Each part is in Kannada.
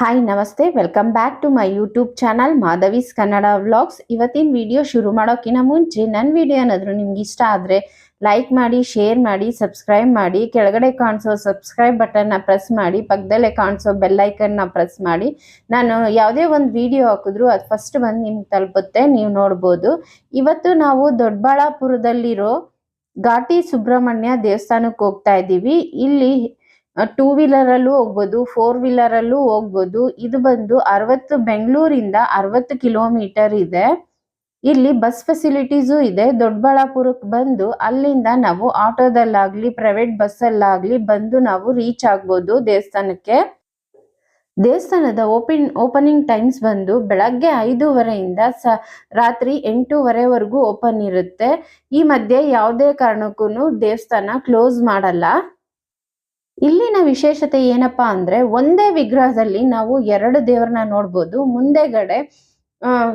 ಹಾಯ್ ನಮಸ್ತೆ. Welcome back to my YouTube channel Madhavi's Kannada vlogs ಇವತ್ತಿನ ವಿಡಿಯೋ ಶುರು ಮಾಡೋಕ್ಕಿಂತ ಮುಂಚೆ ನನ್ನ ವಿಡಿಯೋ ಏನಾದರೂ ನಿಮ್ಗೆ ಇಷ್ಟ ಆದರೆ ಲೈಕ್ ಮಾಡಿ ಶೇರ್ ಮಾಡಿ ಸಬ್ಸ್ಕ್ರೈಬ್ ಮಾಡಿ, ಕೆಳಗಡೆ ಕಾಣಿಸೋ ಸಬ್ಸ್ಕ್ರೈಬ್ ಬಟನ್ನ ಪ್ರೆಸ್ ಮಾಡಿ, ಪಕ್ಕದಲ್ಲೇ ಕಾಣಿಸೋ ಬೆಲ್ಲೈಕನ್ನ ಪ್ರೆಸ್ ಮಾಡಿ. ನಾನು ಯಾವುದೇ ಒಂದು ವಿಡಿಯೋ ಹಾಕಿದ್ರು ಅದು ಫಸ್ಟ್ ಬಂದು ನಿಮ್ಗೆ ತಲುಪುತ್ತೆ, ನೀವು ನೋಡ್ಬೋದು. ಇವತ್ತು ನಾವು ದೊಡ್ಡಬಳ್ಳಾಪುರದಲ್ಲಿರೋ ಘಾಟಿ ಸುಬ್ರಹ್ಮಣ್ಯ ದೇವಸ್ಥಾನಕ್ಕೆ ಹೋಗ್ತಾ ಇದ್ದೀವಿ. ಇಲ್ಲಿ ಟೂ ವೀಲರಲ್ಲೂ ಹೋಗ್ಬೋದು ಫೋರ್ ವೀಲರಲ್ಲೂ ಹೋಗ್ಬೋದು. ಇದು ಬಂದು ಅರವತ್ತು, ಬೆಂಗಳೂರಿಂದ ಅರವತ್ತು ಕಿಲೋಮೀಟರ್ ಇದೆ. ಇಲ್ಲಿ ಬಸ್ ಫೆಸಿಲಿಟೀಸು ಇದೆ. ದೊಡ್ಡಬಳ್ಳಾಪುರಕ್ಕೆ ಬಂದು ಅಲ್ಲಿಂದ ನಾವು ಆಟೋದಲ್ಲಾಗ್ಲಿ ಪ್ರೈವೇಟ್ ಬಸ್ಸಲ್ಲಾಗಲಿ ಬಂದು ನಾವು ರೀಚ್ ಆಗ್ಬೋದು ದೇವಸ್ಥಾನಕ್ಕೆ. ದೇವಸ್ಥಾನದ ಓಪನ್ ಓಪನಿಂಗ್ ಟೈಮ್ಸ್ ಬಂದು ಬೆಳಗ್ಗೆ ಐದೂವರೆಯಿಂದ ಸ, ರಾತ್ರಿ ಎಂಟೂವರೆವರೆಗೂ ಓಪನ್ ಇರುತ್ತೆ. ಈ ಮಧ್ಯೆ ಯಾವುದೇ ಕಾರಣಕ್ಕೂ ದೇವಸ್ಥಾನ ಕ್ಲೋಸ್ ಮಾಡಲ್ಲ. ಇಲ್ಲಿನ ವಿಶೇಷತೆ ಏನಪ್ಪಾ ಅಂದ್ರೆ ಒಂದೇ ವಿಗ್ರಹದಲ್ಲಿ ನಾವು ಎರಡು ದೇವರನ್ನ ನೋಡ್ಬೋದು, ಮುಂದೆಗಡೆ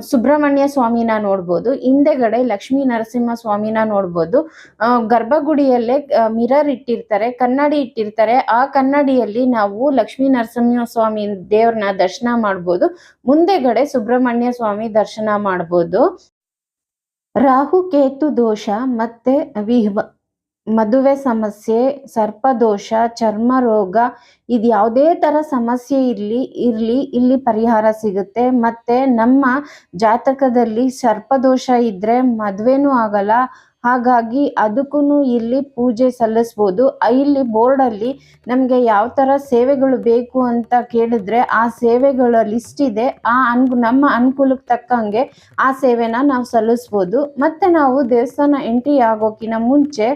ಸುಬ್ರಹ್ಮಣ್ಯ ಸ್ವಾಮಿನ ನೋಡ್ಬೋದು, ಹಿಂದೆಗಡೆ ಲಕ್ಷ್ಮೀ ನರಸಿಂಹ ಸ್ವಾಮಿನ ನೋಡ್ಬೋದು. ಗರ್ಭಗುಡಿಯಲ್ಲೇ ಮಿರರ್ ಇಟ್ಟಿರ್ತಾರೆ, ಕನ್ನಡಿ ಇಟ್ಟಿರ್ತಾರೆ. ಆ ಕನ್ನಡಿಯಲ್ಲಿ ನಾವು ಲಕ್ಷ್ಮೀ ನರಸಿಂಹ ಸ್ವಾಮಿ ದೇವ್ರನ್ನ ದರ್ಶನ ಮಾಡ್ಬೋದು. ಮುಂದೆಗಡೆ ಸುಬ್ರಹ್ಮಣ್ಯ ಸ್ವಾಮಿ ದರ್ಶನ ಮಾಡ್ಬೋದು. ರಾಹು, ಕೇತು, ದೋಷ ಮತ್ತೆ ವಿಹ್ವ ಮದುವೆ ಸಮಸ್ಯೆ, ಸರ್ಪದೋಷ ಚರ್ಮ ರೋಗ ಇದು ಯಾವುದೇ ತರ ಸಮಸ್ಯೆ ಇರ್ಲಿ ಇರ್ಲಿ, ಇಲ್ಲಿ ಪರಿಹಾರ ಸಿಗುತ್ತೆ. ಮತ್ತೆ ನಮ್ಮ ಜಾತಕದಲ್ಲಿ ಸರ್ಪದೋಷ ಇದ್ರೆ ಮದ್ವೆನೂ ಆಗಲ್ಲ ಹಾಗಾಗಿ ಅದಕ್ಕೂ ಇಲ್ಲಿ ಪೂಜೆ ಸಲ್ಲಿಸ್ಬೋದು. ಇಲ್ಲಿ ಬೋರ್ಡಲ್ಲಿ ನಮಗೆ ಯಾವ ಥರ ಸೇವೆಗಳು ಬೇಕು ಅಂತ ಕೇಳಿದ್ರೆ ಆ ಸೇವೆಗಳ ಲಿಸ್ಟ್ ಇದೆ. ಆ ಅನ್ ನಮ್ಮ ಅನುಕೂಲಕ್ಕೆ ತಕ್ಕಂಗೆ ಆ ಸೇವೆನ ನಾವು ಸಲ್ಲಿಸ್ಬೋದು. ಮತ್ತೆ ನಾವು ದೇವಸ್ಥಾನ ಎಂಟ್ರಿ ಆಗೋಕ್ಕಿಂತ ಮುಂಚೆ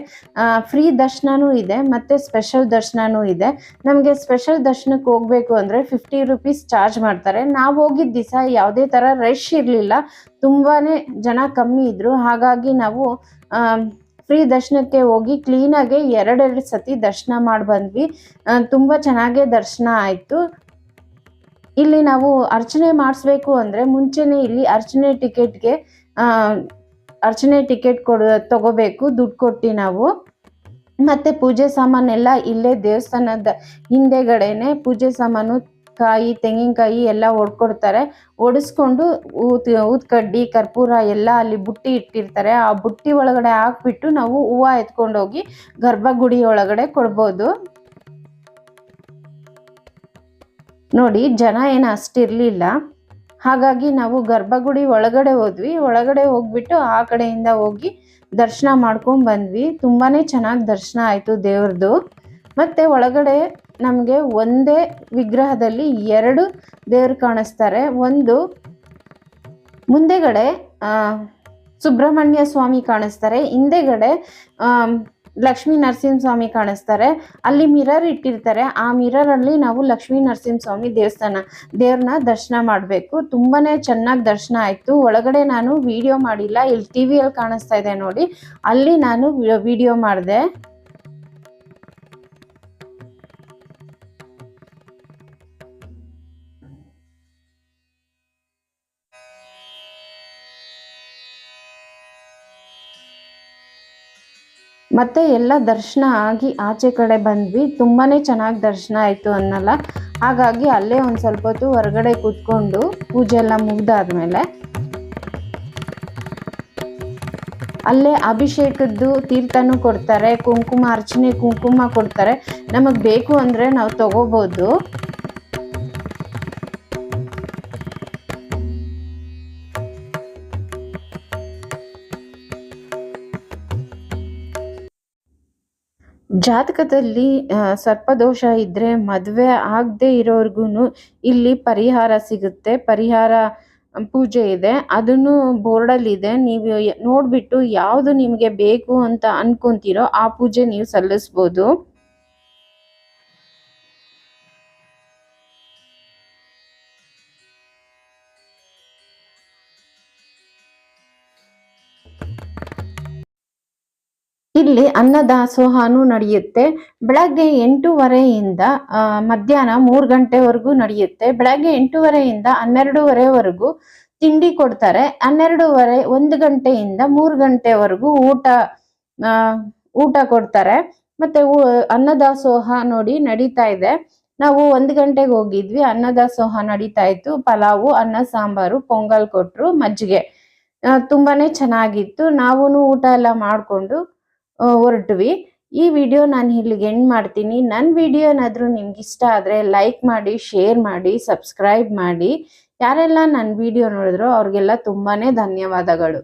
ಫ್ರೀ ದರ್ಶನವೂ ಇದೆ, ಮತ್ತೆ ಸ್ಪೆಷಲ್ ದರ್ಶನವೂ ಇದೆ. ನಮಗೆ ಸ್ಪೆಷಲ್ ದರ್ಶನಕ್ಕೆ ಹೋಗಬೇಕು ಅಂದರೆ ಫಿಫ್ಟಿ ರುಪೀಸ್ ಚಾರ್ಜ್ ಮಾಡ್ತಾರೆ. ನಾವು ಹೋಗಿದ್ದ ದಿವಸ ಯಾವುದೇ ಥರ ರಶ್ ಇರಲಿಲ್ಲ. ತುಂಬಾನೇ ಜನ ಕಮ್ಮಿ ಇದ್ರು. ಹಾಗಾಗಿ ನಾವು ಫ್ರೀ ದರ್ಶನಕ್ಕೆ ಹೋಗಿ ಕ್ಲೀನಾಗೆ ಎರಡೆರಡು ಸತಿ ದರ್ಶನ ಮಾಡಿ ಬಂದ್ವಿ. ತುಂಬ ಚೆನ್ನಾಗೇ ದರ್ಶನ ಆಯಿತು. ಇಲ್ಲಿ ನಾವು ಅರ್ಚನೆ ಮಾಡಿಸ್ಬೇಕು ಅಂದರೆ ಮುಂಚೆನೇ ಇಲ್ಲಿ ಅರ್ಚನೆ ಟಿಕೆಟ್ಗೆ ಅರ್ಚನೆ ಟಿಕೆಟ್ ಕೊಡ, ತಗೋಬೇಕು, ದುಡ್ಡು ಕೊಟ್ಟು ನಾವು. ಮತ್ತು ಪೂಜೆ ಸಾಮಾನೆಲ್ಲ ಇಲ್ಲೇ ದೇವಸ್ಥಾನದ ಹಿಂದೆಗಡೆನೆ ಪೂಜೆ ಸಾಮಾನು ಕಾಯಿ ತೆಂಗಿನಕಾಯಿ ಎಲ್ಲ ಒಡ್ಕೊಡ್ತಾರೆ. ಒಡಿಸ್ಕೊಂಡು ಊತ್ ಊದ್ಕಡ್ಡಿ ಕರ್ಪೂರ ಎಲ್ಲ ಅಲ್ಲಿ ಬುಟ್ಟಿ ಇಟ್ಟಿರ್ತಾರೆ. ಆ ಬುಟ್ಟಿ ಒಳಗಡೆ ಹಾಕ್ಬಿಟ್ಟು ನಾವು ಹೂವು ಎತ್ಕೊಂಡೋಗಿ ಗರ್ಭಗುಡಿ ಒಳಗಡೆ ಕೊಡ್ಬೋದು. ನೋಡಿ, ಜನ ಏನು ಅಷ್ಟಿರಲಿಲ್ಲ. ಹಾಗಾಗಿ ನಾವು ಗರ್ಭಗುಡಿ ಒಳಗಡೆ ಹೋದ್ವಿ. ಒಳಗಡೆ ಹೋಗ್ಬಿಟ್ಟು ಆ ಕಡೆಯಿಂದ ಹೋಗಿ ದರ್ಶನ ಮಾಡ್ಕೊಂಡು ಬಂದ್ವಿ. ತುಂಬಾನೇ ಚೆನ್ನಾಗಿ ದರ್ಶನ ಆಯಿತು ದೇವ್ರದ್ದು ಮತ್ತೆ ಒಳಗಡೆ ನಮಗೆ ಒಂದೇ ವಿಗ್ರಹದಲ್ಲಿ ಎರಡು ದೇವರು ಕಾಣಿಸ್ತಾರೆ. ಒಂದು ಮುಂದೆಗಡೆ ಸುಬ್ರಹ್ಮಣ್ಯ ಸ್ವಾಮಿ ಕಾಣಿಸ್ತಾರೆ. ಹಿಂದೆಗಡೆ ಲಕ್ಷ್ಮೀ ನರಸಿಂಹ ಸ್ವಾಮಿ ಕಾಣಿಸ್ತಾರೆ. ಅಲ್ಲಿ ಮಿರರ್ ಇಟ್ಟಿರ್ತಾರೆ. ಆ ಮಿರರ್ ಅಲ್ಲಿ ನಾವು ಲಕ್ಷ್ಮೀ ನರಸಿಂಹ ಸ್ವಾಮಿ ದೇವಸ್ಥಾನ ದೇವ್ರನ್ನ ದರ್ಶನ ಮಾಡಬೇಕು. ತುಂಬಾ ಚೆನ್ನಾಗಿ ದರ್ಶನ ಆಯಿತು. ಒಳಗಡೆ ನಾನು ವಿಡಿಯೋ ಮಾಡಿಲ್ಲ. ಇಲ್ಲಿ ಟಿ ವಿಯಲ್ಲಿ ಕಾಣಿಸ್ತಾ ಇದೆ ನೋಡಿ. ಅಲ್ಲಿ ನಾನು ವಿಡಿಯೋ ಮಾಡಿದೆ. ಮತ್ತೆ ಎಲ್ಲ ದರ್ಶನ ಆಗಿ ಆಚೆ ಕಡೆ ಬಂದ್ವಿ. ತುಂಬಾನೇ ಚೆನ್ನಾಗಿ ದರ್ಶನ ಆಯ್ತು ಅನ್ನಲ್ಲ. ಹಾಗಾಗಿ ಅಲ್ಲೇ ಒಂದು ಸ್ವಲ್ಪ ಹೊತ್ತು ಹೊರಗಡೆ ಕೂತ್ಕೊಂಡು ಪೂಜೆ ಎಲ್ಲ ಮುಗ್ದಾದ್ಮೇಲೆ ಅಲ್ಲೇ ಅಭಿಷೇಕದ್ದು ತೀರ್ಥನೂ ಕೊಡ್ತಾರೆ, ಕುಂಕುಮ, ಅರ್ಚನೆ, ಕುಂಕುಮ ಕೊಡ್ತಾರೆ. ನಮಗೆ ಬೇಕು ಅಂದರೆ ನಾವು ತಗೋಬೋದು. ಜಾತಕದಲ್ಲಿ ಸರ್ಪದೋಷ ಇದ್ದರೆ ಮದುವೆ ಆಗದೆ ಇರೋರ್ಗು ಇಲ್ಲಿ ಪರಿಹಾರ ಸಿಗುತ್ತೆ. ಪರಿಹಾರ ಪೂಜೆ ಇದೆ. ಅದನ್ನು ಬೋರ್ಡಲ್ಲಿದೆ. ನೀವು ನೋಡಿಬಿಟ್ಟು ಯಾವುದು ನಿಮಗೆ ಬೇಕು ಅಂತ ಅನ್ಕೊಂತೀರೋ ಆ ಪೂಜೆ ನೀವು ಸಲ್ಲಿಸ್ಬೋದು. ಇಲ್ಲಿ ಅನ್ನದಾಸೋಹನೂ ನಡೆಯುತ್ತೆ. ಬೆಳಗ್ಗೆ ಎಂಟೂವರೆಯಿಂದ ಮಧ್ಯಾಹ್ನ ಮೂರು ಗಂಟೆವರೆಗೂ ನಡೆಯುತ್ತೆ. ಬೆಳಗ್ಗೆ ಎಂಟೂವರೆಯಿಂದ ಹನ್ನೆರಡೂವರೆವರೆಗೂ ತಿಂಡಿ ಕೊಡ್ತಾರೆ. ಹನ್ನೆರಡೂವರೆ ಒಂದು ಗಂಟೆಯಿಂದ ಮೂರು ಗಂಟೆವರೆಗೂ ಊಟ ಊಟ ಕೊಡ್ತಾರೆ. ಮತ್ತೆ ಅನ್ನದಾಸೋಹ ನೋಡಿ ನಡೀತಾ ಇದೆ. ನಾವು ಒಂದು ಗಂಟೆಗೆ ಹೋಗಿದ್ವಿ, ಅನ್ನದಾಸೋಹ ನಡೀತಾ ಇತ್ತು. ಪಲಾವು, ಅನ್ನ, ಸಾಂಬಾರು, ಪೊಂಗಲ್ ಕೊಟ್ರು ಮಜ್ಜಿಗೆ. ತುಂಬಾನೇ ಚೆನ್ನಾಗಿತ್ತು. ನಾವು ಊಟ ಎಲ್ಲ ಮಾಡಿಕೊಂಡು ಹೊರಟ್ವಿ. ಈ ವಿಡಿಯೋ ನಾನು ಇಲ್ಲಿಗೆ ಎಂಡ್ ಮಾಡ್ತೀನಿ. ನನ್ನ ವಿಡಿಯೋ ಏನಾದರೂ ನಿಮ್ಗೆ ಇಷ್ಟ ಆದರೆ ಲೈಕ್ ಮಾಡಿ ಶೇರ್ ಮಾಡಿ ಸಬ್ಸ್ಕ್ರೈಬ್ ಮಾಡಿ. ಯಾರೆಲ್ಲ ನನ್ನ ವಿಡಿಯೋ ನೋಡಿದ್ರೋ ಅವ್ರಿಗೆಲ್ಲ ತುಂಬಾನೇ ಧನ್ಯವಾದಗಳು.